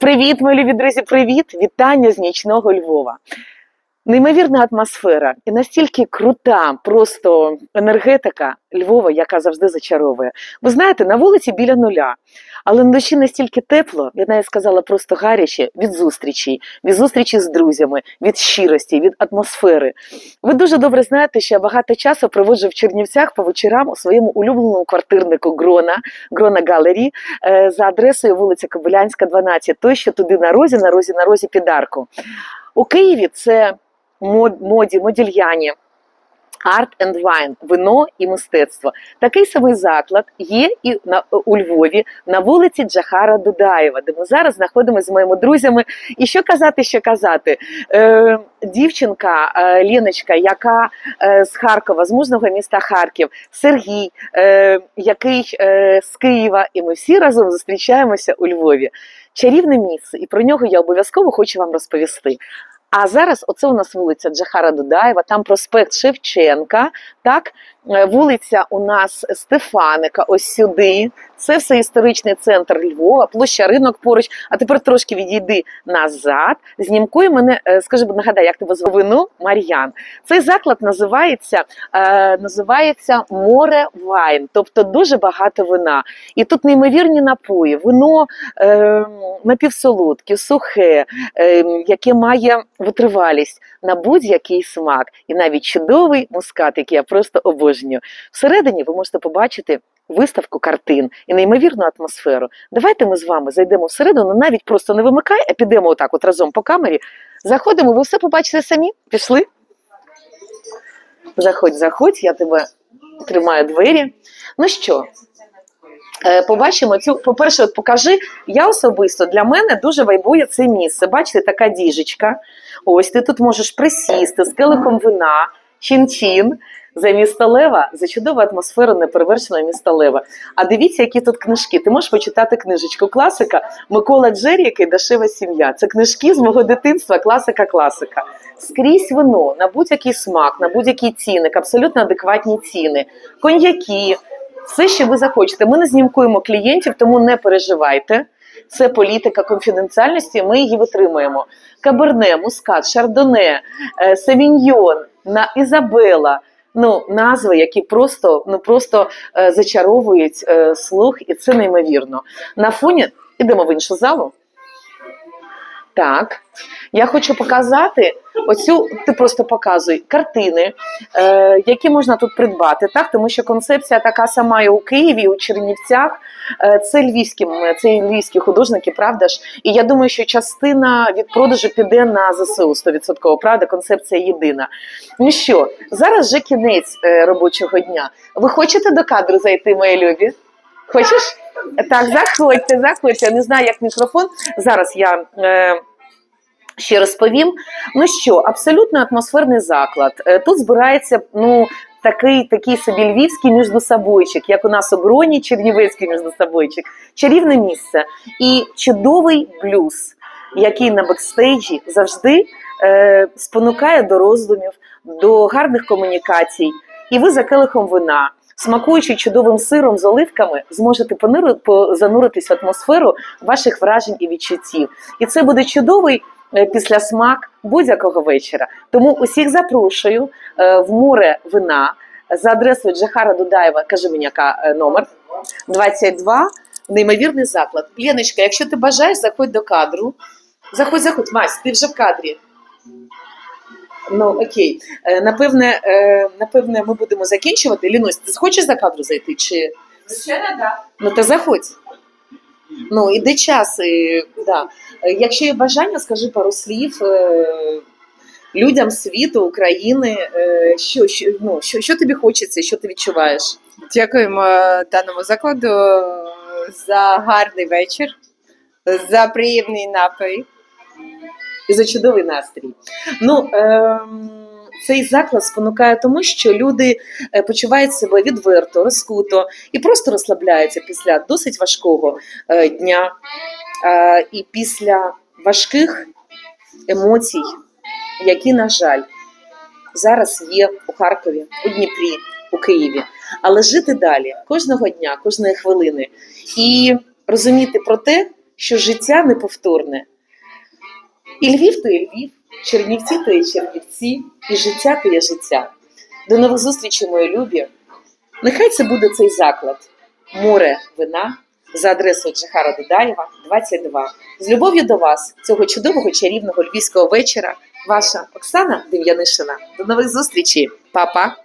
Привіт, мої любі привіт! Вітання з нічного Львова. Неймовірна атмосфера і настільки крута, просто енергетика Львова, яка завжди зачаровує. Ви знаєте, на вулиці біля нуля, але на душі настільки тепло, я навіть сказала просто гаряче від зустрічей, від зустрічі з друзями, від щирості, від атмосфери. Ви дуже добре знаєте, що я багато часу проводжу в Чернівцях по вечорам у своєму улюбленому квартирнику Грона, Грона Галері, е, за адресою вулиця Кобилянська, 12, той, що туди на розі, на розі, на розі під арку. У Києві це моді, модільяні. Art and Wine – вино і мистецтво. Такий самий заклад є і на у Львові на вулиці Джахара Дудаєва, де ми зараз знаходимося з моїми друзями. І що казати, що казати? Е, дівчинка е, Ліночка, яка е, з Харкова, з мужного міста Харків, Сергій, е, який е, з Києва, і ми всі разом зустрічаємося у Львові. Чарівне місце, і про нього я обов'язково хочу вам розповісти. А зараз оце у нас вулиця Джахара Дудаєва, там проспект Шевченка, так, вулиця у нас Стефаника, ось сюди. Це все історичний центр Львова, площа ринок поруч. А тепер трошки відійди назад. Знімкуй мене, е, скажи, будь нагадай, як тебе звати? Вину Мар'ян. Цей заклад називається, е, називається Море Вайн, тобто дуже багато вина. І тут неймовірні напої, вино е, напівсолодке, сухе, е, яке має витривалість на будь-який смак, і навіть чудовий мускат, який я просто обожнюю. Всередині ви можете побачити. Виставку картин і неймовірну атмосферу. Давайте ми з вами зайдемо всередину, навіть просто не вимикай, а підемо отак от разом по камері. Заходимо, ви все побачите самі. Пішли? Заходь, заходь, я тебе тримаю двері. Ну що, Е, побачимо цю. По-перше, от покажи, я особисто для мене дуже вайбує це місце. Бачите, така діжечка. Ось ти тут можеш присісти з келихом вина, чин-чин. За місто Лева, за чудову атмосферу неперевершеного міста Лева. А дивіться, які тут книжки. Ти можеш почитати книжечку класика Микола Джеріка і Дашева сім'я. Це книжки з мого дитинства, класика, класика. Скрізь вино на будь-який смак, на будь-який цінник, абсолютно адекватні ціни, коньяки, все, що ви захочете. Ми не знімкуємо клієнтів, тому не переживайте. Це політика конфіденціальності, ми її витримуємо. Каберне, мускат, шардоне, е, савіньйон, на Ізабела. Ну, назви, які просто, ну, просто е, зачаровують е, слух, і це неймовірно. На фоні ідемо в іншу залу. Так, я хочу показати оцю, ти просто показуй картини, е, які можна тут придбати, так? Тому що концепція така сама і у Києві, і у Чернівцях. Е, це львівські, це львівські художники, правда ж? І я думаю, що частина від продажу піде на ЗСУ 100%, правда? Концепція єдина. Ну що, зараз вже кінець е, робочого дня. Ви хочете до кадру зайти, мої любі? Хочеш? Так, заходьте, заходьте. Я не знаю, як мікрофон. Зараз я. Е, Ще розповім. Ну що, абсолютно атмосферний заклад. Е, Тут збирається ну, такий, такий собі львівський міждособойчик, як у нас у Гроні, чернівецький міждособойчик. Чарівне місце. І чудовий блюз, який на бекстейджі завжди е, спонукає до роздумів, до гарних комунікацій. І ви за келихом вина, смакуючи чудовим сиром з оливками, зможете зануритись в атмосферу ваших вражень і відчуттів. І це буде чудовий е, післясмак будь-якого вечора. Тому усіх запрошую е, в море вина за адресою Джахара Дудаєва. Кажи мені, яка е, номер 22. Неймовірний заклад. Леночка, якщо ти бажаєш, заходь до кадру. Заходь, заходь, Мась, ти вже в кадрі. Ну окей, напевне, напевне, ми будемо закінчувати. Лінусь, ти хочеш за кадру зайти? Чи Звичайно, так. ну то заходь? Ну іде час. І, да. Е, Якщо є бажання, скажи пару слів е, людям світу, України. е, Що, що, ну, що, що тобі хочеться, що ти відчуваєш? Дякуємо даному закладу за гарний вечір, за приємний напій. і за чудовий настрій. Ну, ем, цей заклад спонукає тому, що люди е, почувають себе відверто, розкуто і просто розслабляються після досить важкого е, дня і після важких емоцій, які, на жаль, зараз є у Харкові, у Дніпрі, у Києві. Але жити далі кожного дня, кожної хвилини і розуміти про те, що життя неповторне. І Львів то і Львів, Чернівці то і Чернівці, і життя то є життя. До нових зустрічей, мої любі. Нехай це буде цей заклад море вина за адресою Джахара Дудаєва, 22. З любов'ю до вас, цього чудового чарівного львівського вечора, ваша Оксана Дем'янишина. До нових зустрічей, Па-па!